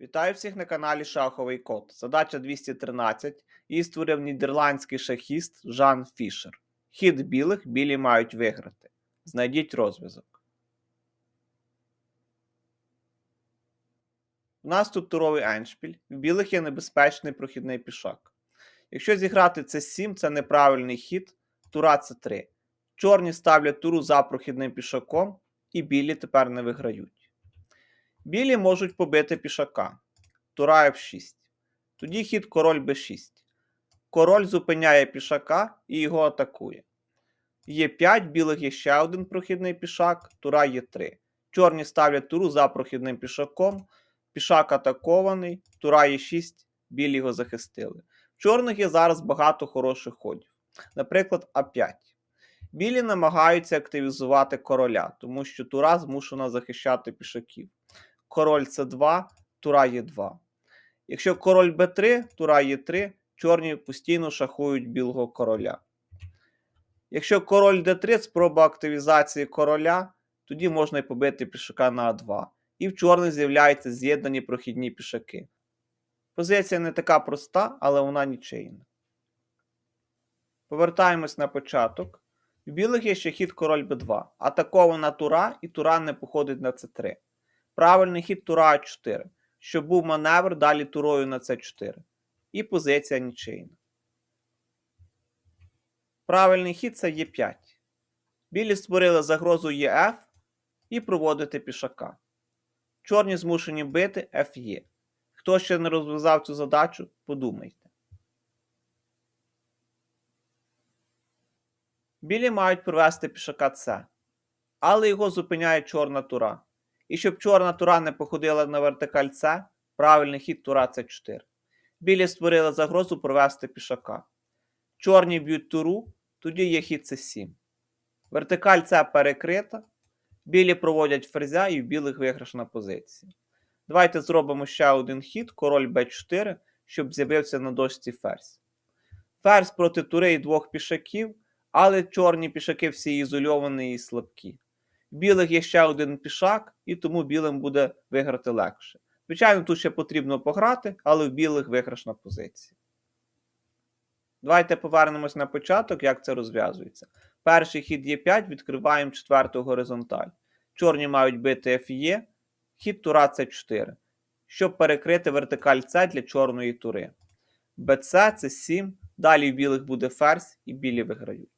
Вітаю всіх на каналі Шаховий Код. Задача 213. Її створив нідерландський шахіст Жан Фішер. Хід білих білі мають виграти. Знайдіть розв'язок. У нас тут туровий еншпіль. В білих є небезпечний прохідний пішак. Якщо зіграти це 7, це неправильний хід, тура це 3. Чорні ставлять туру за прохідним пішаком, і білі тепер не виграють. Білі можуть побити пішака. Тура F6. Тоді хід король b6. Король зупиняє пішака і його атакує. Є 5, білих є ще один прохідний пішак, тура є 3. Чорні ставлять туру за прохідним пішаком. Пішак атакований, тура є 6, білі його захистили. В чорних є зараз багато хороших ходів. Наприклад, А5. Білі намагаються активізувати короля, тому що тура змушена захищати пішаків. Король С2, тура Є2. Якщо король Б3, тура Є3, чорні постійно шахують білого короля. Якщо король Д3 спроба активізації короля, тоді можна й побити пішака на А2. І в чорних з'являються з'єднані прохідні пішаки. Позиція не така проста, але вона нічийна. Повертаємось на початок. В білих є ще хід король Б2. Атакована тура, і тура не походить на С3. Правильний хід тура А4. Щоб був маневр далі турою на С4. І позиція нічийна. Правильний хід це Е5. Білі створили загрозу ЄФ і проводити пішака. Чорні змушені бити Ф'є. Хто ще не розв'язав цю задачу, подумайте. Білі мають провести пішака С, але його зупиняє чорна тура. І щоб чорна тура не походила на вертикаль С, правильний хід тура С4. Білі створили загрозу провести пішака. Чорні б'ють туру, тоді є хід С7. Вертикаль С перекрита. Білі проводять ферзя і в білих виграшна позиція. Давайте зробимо ще один хід, король Б4, щоб з'явився на дошці ферзь. Ферзь проти тури і двох пішаків, але чорні пішаки всі ізольовані і слабкі. Білих є ще один пішак, і тому білим буде виграти легше. Звичайно, тут ще потрібно пограти, але в білих виграшна позиція. Давайте повернемось на початок, як це розв'язується. Перший хід Е5, відкриваємо четверту горизонталь. Чорні мають бити Ф'є, хід тура С4, щоб перекрити вертикаль С для чорної тури. БЦ це 7, далі в білих буде ферзь і білі виграють.